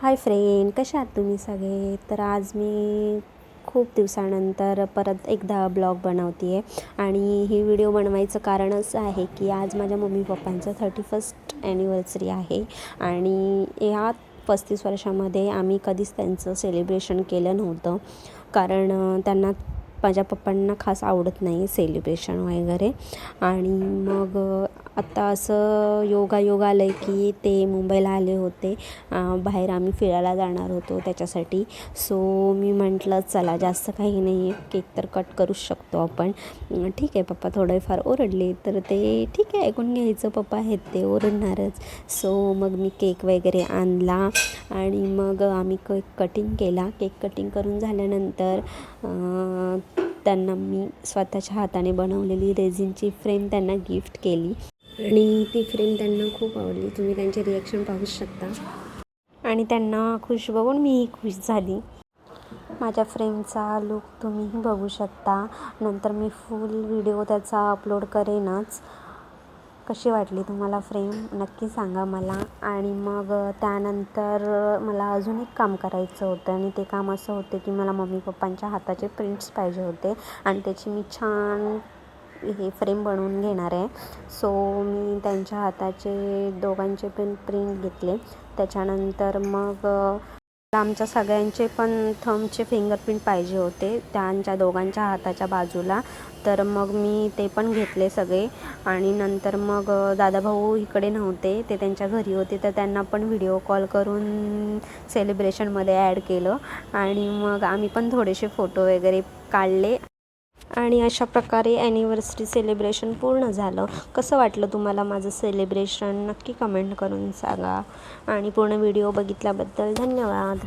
Hi friend कशा आहात तुम्ही सगळे? तर आज मी खूप दिवसानंतर परत एकदा ब्लॉग बनवते आहे आणि ही व्हिडिओ बनवायचं कारण असं आहे की आज माझ्या मम्मी पप्पांचं थर्टी फर्स्ट ॲनिव्हर्सरी आहे. आणि ह्या पस्तीस वर्षामध्ये आम्ही कधीच त्यांचं सेलिब्रेशन केलं नव्हतं. कारण त्यांना माझ्या पप्पांना खास आवडत नाही सेलिब्रेशन वगैरे. आणि मग आत्ता असं योगायोग आलं आहे की ते मुंबईला आले होते. बाहेर आम्ही फिरायला जाणार होतो त्याच्यासाठी. सो मी म्हटलं चला जास्त काही नाही. आहे केक तर कट करूच शकतो आपण. ठीक आहे पप्पा थोडेफार ओरडले. तर ते ठीक आहे ऐकून घ्यायचं पप्पा आहेत ते ओरडणारच. सो मग मी केक वगैरे आणला. आणि मग आम्ही केक कटिंग केला. केक कटिंग करून झाल्यानंतर त्यांना मी स्वतःच्या हाताने बनवलेली रेझिनची फ्रेम त्यांना गिफ्ट केली. आणि ती फ्रेम त्यांना खूप आवडली. तुम्ही त्यांचे रिॲक्शन पाहू शकता. आणि त्यांना खुश बघून मीही खुश झाली. माझ्या फ्रेमचा लुक तुम्हीही बघू शकता. नंतर मी फुल व्हिडिओ त्याचा अपलोड करेनच. कशी वाटली तुम्हाला फ्रेम? नक्की सांगा मला. आणि मग त्यानंतर मला अजून एक काम करायचं होतं आणि ते काम असं होतं की मला मम्मी पप्पांच्या हाताचे प्रिंट्स पाहिजे होते आणि त्याची मी छान हे फ्रेम बनवून घेणार आहे. सो मी त्यांच्या हाताचे दोघांचे पण प्रिंट घेतले. त्याच्यानंतर मग आमच्या सगळ्यांचे पण थंबचे फिंगरप्रिंट पाहिजे होते त्यांच्या दोघांच्या हाताच्या बाजूला. तर मग मी ते पण घेतले सगळे. आणि नंतर मग दादाभाऊ इकडे नव्हते ते त्यांच्या घरी होते तर त्यांना पण व्हिडिओ कॉल करून सेलिब्रेशनमध्ये ॲड केलं. आणि मग आम्ही पण थोडेसे फोटो वगैरे काढले. आणि अशा प्रकारे ॲनिव्हर्सरी सेलिब्रेशन पूर्ण झालं. कसं वाटलं तुम्हाला माझं सेलिब्रेशन नक्की कमेंट करून सांगा. आणि पूर्ण व्हिडिओ बघितल्याबद्दल धन्यवाद.